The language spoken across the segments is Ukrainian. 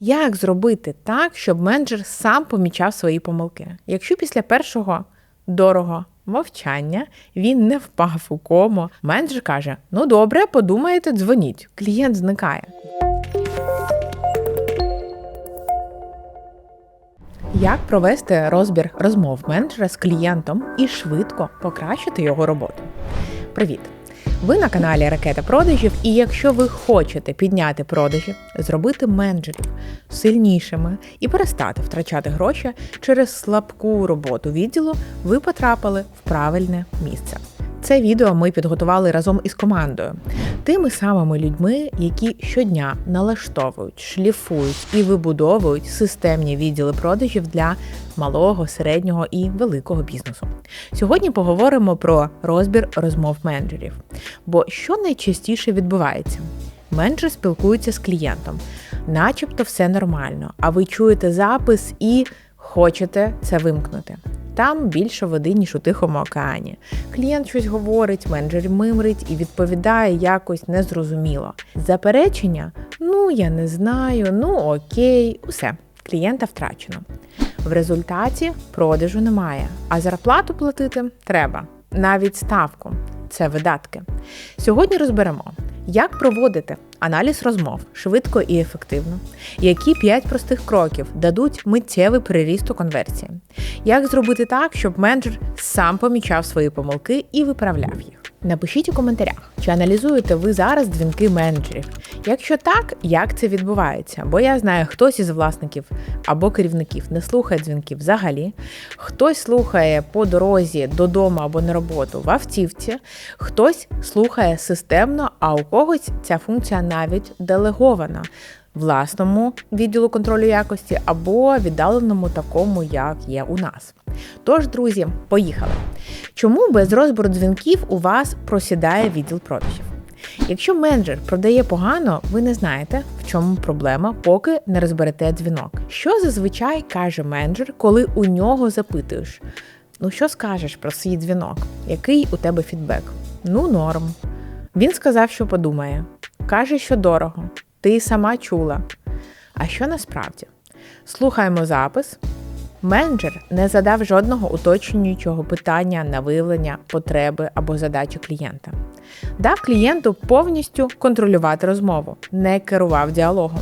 Як зробити так, щоб менеджер сам помічав свої помилки? Якщо після першого дорого мовчання він не впав у кому, менеджер каже: Ну добре, подумаєте, дзвоніть. Клієнт зникає. Як провести розбір розмов менеджера з клієнтом і швидко покращити його роботу? Привіт! Ви на каналі Ракета продажів, і якщо ви хочете підняти продажі, зробити менеджерів сильнішими і перестати втрачати гроші через слабку роботу відділу, ви потрапили в правильне місце. Це відео ми підготували разом із командою, тими самими людьми, які щодня налаштовують, шліфують і вибудовують системні відділи продажів для малого, середнього і великого бізнесу. Сьогодні поговоримо про розбір розмов менеджерів. Бо що найчастіше відбувається? Менеджер спілкується з клієнтом, начебто все нормально, а ви чуєте запис і хочете це вимкнути. Там більше води, ніж у Тихому океані. Клієнт щось говорить, менеджер мимрить і відповідає якось незрозуміло. Заперечення ну я не знаю, ну окей, усе, клієнта втрачено. В результаті продажу немає, а зарплату платити треба. Навіть ставку це видатки. Сьогодні розберемо, як проводити аналіз розмов швидко і ефективно, які 5 простих кроків дадуть миттєвий приріст у конверсії, як зробити так, щоб менеджер сам помічав свої помилки і виправляв їх. Напишіть у коментарях, чи аналізуєте ви зараз дзвінки менеджерів. Якщо так, як це відбувається? Бо я знаю, хтось із власників або керівників не слухає дзвінків взагалі, хтось слухає по дорозі додому або на роботу в автівці, хтось слухає системно, а у когось ця функція навіть делегована. Власному відділу контролю якості або віддаленому такому, як є у нас. Тож, друзі, поїхали. Чому без розбору дзвінків у вас просідає відділ продажів? Якщо менеджер продає погано, ви не знаєте, в чому проблема, поки не розберете дзвінок. Що зазвичай каже менеджер, коли у нього запитуєш: ну що скажеш про свій дзвінок? Який у тебе фідбек? Ну, норм. Він сказав, що подумає. Каже, що дорого. Ти сама чула. А що насправді? Слухаємо запис. Менеджер не задав жодного уточнюючого питання на виявлення потреби або задачі клієнта. Дав клієнту повністю контролювати розмову, не керував діалогом,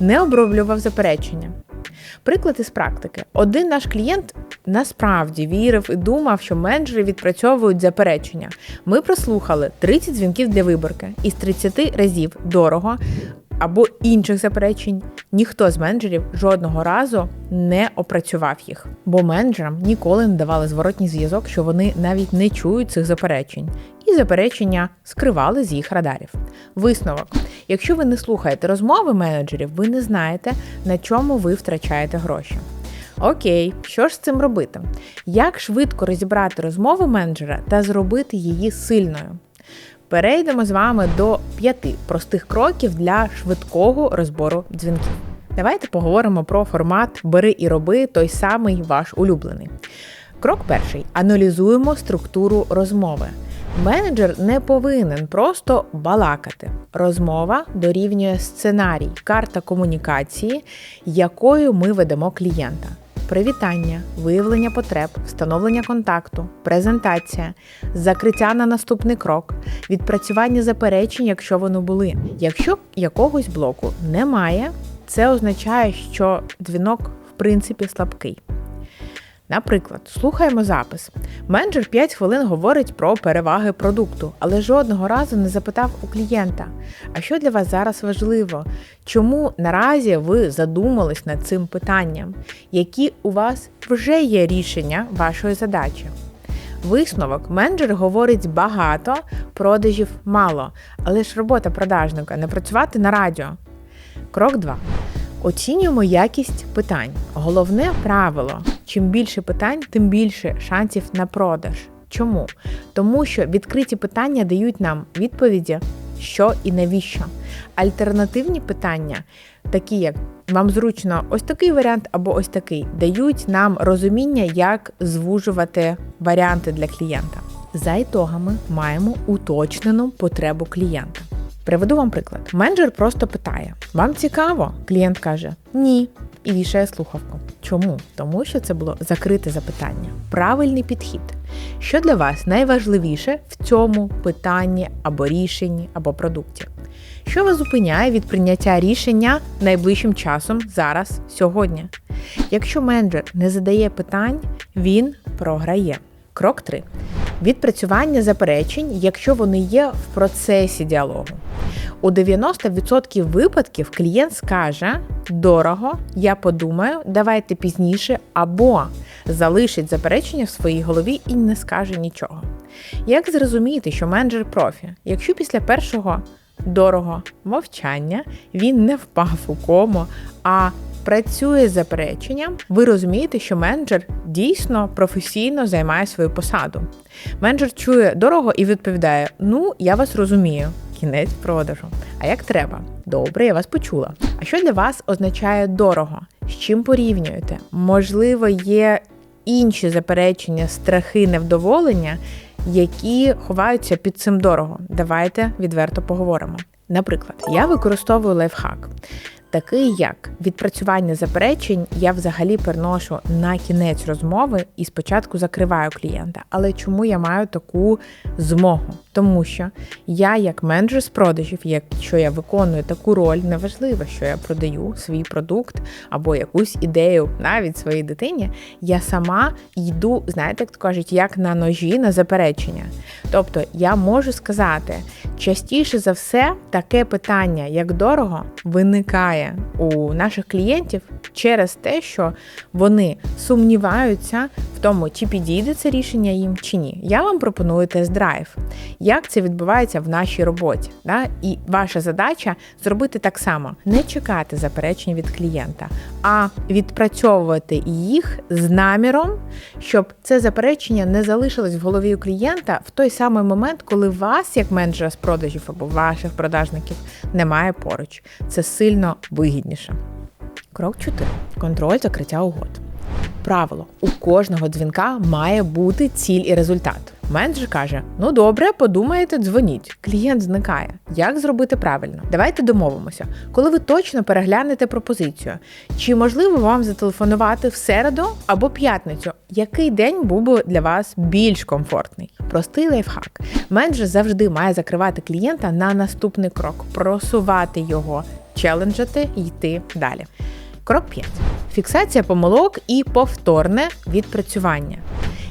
не оброблював заперечення. Приклад із практики: один наш клієнт насправді вірив і думав, що менеджери відпрацьовують заперечення. Ми прослухали 30 дзвінків для виборки, із 30 разів дорого або інших заперечень, ніхто з менеджерів жодного разу не опрацював їх, бо менеджерам ніколи не давали зворотній зв'язок, що вони навіть не чують цих заперечень, і заперечення скривали з їх радарів. Висновок: якщо ви не слухаєте розмови менеджерів, ви не знаєте, на чому ви втрачаєте гроші. Окей, що ж з цим робити? Як швидко розібрати розмову менеджера та зробити її сильною? Перейдемо з вами до п'яти простих кроків для швидкого розбору дзвінків. Давайте поговоримо про формат Бери і роби той самий ваш улюблений. Крок перший: аналізуємо структуру розмови. Менеджер не повинен просто балакати. Розмова дорівнює сценарій, карта комунікації, якою ми ведемо клієнта привітання, виявлення потреб, встановлення контакту, презентація, закриття на наступний крок, відпрацювання заперечень, якщо вони були. Якщо якогось блоку немає, це означає, що дзвінок в принципі слабкий. Наприклад, слухаємо запис. Менеджер 5 хвилин говорить про переваги продукту, але жодного разу не запитав у клієнта, а що для вас зараз важливо? Чому наразі ви задумались над цим питанням? Які у вас вже є рішення вашої задачі? Висновок менеджер говорить багато, продажів мало, але ж робота продажника не працювати на радіо. Крок 2. Оцінюємо якість питань. Головне правило: чим більше питань, тим більше шансів на продаж. Чому? Тому що відкриті питання дають нам відповіді, що і навіщо. Альтернативні питання, такі як вам зручно ось такий варіант або ось такий, дають нам розуміння, як звужувати варіанти для клієнта. За ітогами маємо уточнену потребу клієнта. Приведу вам приклад. Менеджер просто питає: Вам цікаво? Клієнт каже Ні. І вішає слухавку. Чому? Тому що це було закрите запитання. Правильний підхід. Що для вас найважливіше в цьому питанні або рішенні, або продукті? Що вас зупиняє від прийняття рішення найближчим часом зараз, сьогодні? Якщо менеджер не задає питань, він програє. Крок 3. Відпрацювання заперечень, якщо вони є в процесі діалогу. У 90% випадків клієнт скаже дорого, я подумаю, давайте пізніше, або залишить заперечення в своїй голові і не скаже нічого. Як зрозуміти, що менеджер профі, якщо після першого дорого мовчання він не впав у кому, а працює з запереченням, ви розумієте, що менеджер дійсно професійно займає свою посаду. Менеджер чує дорого і відповідає: Ну, я вас розумію. Кінець продажу. А як треба? Добре, я вас почула. А що для вас означає дорого? З чим порівнюєте? Можливо, є інші заперечення, страхи, невдоволення, які ховаються під цим дорого. Давайте відверто поговоримо. Наприклад, я використовую лайфхак такий як відпрацювання заперечень, я взагалі переношу на кінець розмови і спочатку закриваю клієнта. Але чому я маю таку змогу? Тому що я, як менеджер з продажів, якщо я виконую таку роль, неважливо, що я продаю свій продукт або якусь ідею навіть своїй дитині, я сама йду, знаєте, як кажуть, як на ножі на заперечення. Тобто я можу сказати, частіше за все таке питання, як дорого, виникає у наших клієнтів через те, що вони сумніваються в тому, чи підійде це рішення їм чи ні. Я вам пропоную тест-драйв. Як це відбувається в нашій роботі? Да? І ваша задача зробити так само: не чекати заперечень від клієнта, а відпрацьовувати їх з наміром, щоб це заперечення не залишилось в голові у клієнта в той самий момент, коли вас, як менеджера з продажів або ваших продажників, немає поруч. Це сильно вигідніше. Крок 4. Контроль закриття угод. Правило: у кожного дзвінка має бути ціль і результат. Менеджер каже: Ну добре, подумаєте, дзвоніть. Клієнт зникає. Як зробити правильно? Давайте домовимося, коли ви точно переглянете пропозицію. Чи можливо вам зателефонувати в середу або п'ятницю? Який день був би для вас більш комфортний? Простий лайфхак. Менеджер завжди має закривати клієнта на наступний крок, просувати його, челенджити і йти далі. Крок 5. Фіксація помилок і повторне відпрацювання.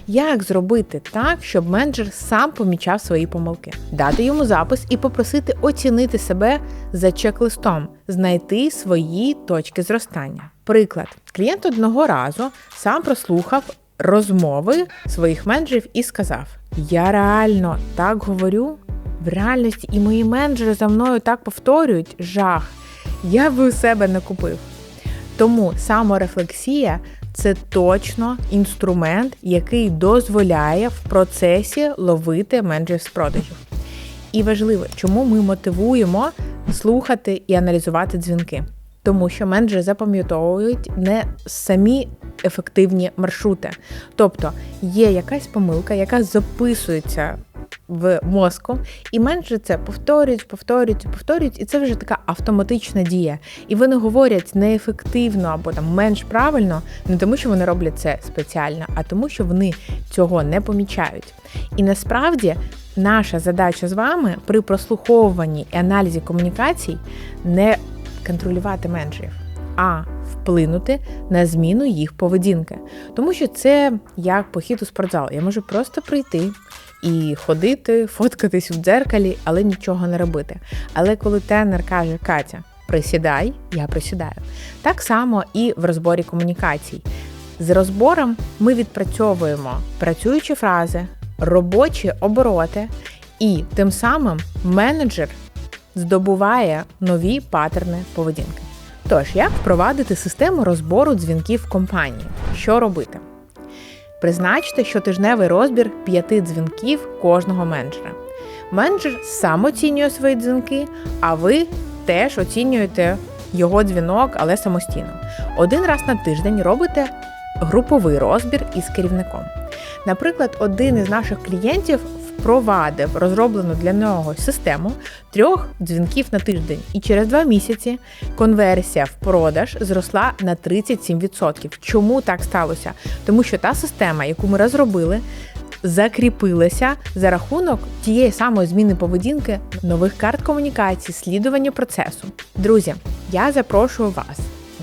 Як зробити так, щоб менеджер сам помічав свої помилки, дати йому запис і попросити оцінити себе за чек-листом, знайти свої точки зростання. Приклад, клієнт одного разу сам прослухав розмови своїх менеджерів і сказав: Я реально так говорю. В реальності і мої менеджери за мною так повторюють жах. Я би у себе не купив. Тому саморефлексія це точно інструмент, який дозволяє в процесі ловити менеджерів з продажів. І важливо, чому ми мотивуємо слухати і аналізувати дзвінки. Тому що менеджери запам'ятовують не самі ефективні маршрути. Тобто є якась помилка, яка записується в мозку, і менше це повторюють, повторюють, повторюють, і це вже така автоматична дія. І вони говорять неефективно або там менш правильно, не тому, що вони роблять це спеціально, а тому, що вони цього не помічають. І насправді наша задача з вами при прослуховуванні і аналізі комунікацій не контролювати менеджерів, а вплинути на зміну їх поведінки. Тому що це як похід у спортзал. Я можу просто прийти і ходити, фоткатись в дзеркалі, але нічого не робити. Але коли тренер каже Катя, присідай, я присідаю. Так само і в розборі комунікацій. З розбором ми відпрацьовуємо працюючі фрази, робочі обороти, і тим самим менеджер здобуває нові паттерни поведінки. Тож, як впровадити систему розбору дзвінків в компанії? Що робити? Призначте щотижневий розбір п'яти дзвінків кожного менеджера. Менеджер сам оцінює свої дзвінки, а ви теж оцінюєте його дзвінок, але самостійно. Один раз на тиждень робите груповий розбір із керівником. Наприклад, один із наших клієнтів впровадив розроблену для нього систему трьох дзвінків на тиждень, і через два місяці конверсія в продаж зросла на 37%. Чому так сталося? Тому що та система, яку ми розробили, закріпилася за рахунок тієї самої зміни поведінки нових карт комунікації, слідування процесу. Друзі, я запрошую вас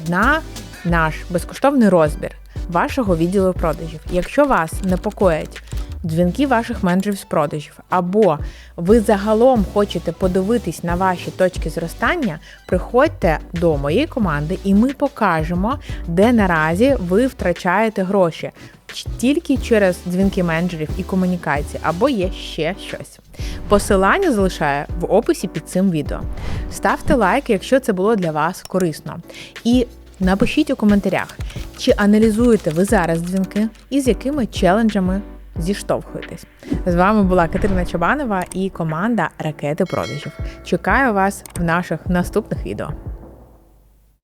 на наш безкоштовний розбір вашого відділу продажів. Якщо вас непокоять дзвінки ваших менеджерів з продажів, або ви загалом хочете подивитись на ваші точки зростання, приходьте до моєї команди, і ми покажемо, де наразі ви втрачаєте гроші. Тільки через дзвінки менеджерів і комунікації, або є ще щось. Посилання залишаю в описі під цим відео. Ставте лайк, якщо це було для вас корисно. І напишіть у коментарях, чи аналізуєте ви зараз дзвінки і з якими челенджами зіштовхуєтесь. З вами була Катерина Чабанова і команда Ракети продажів. Чекаю вас в наших наступних відео.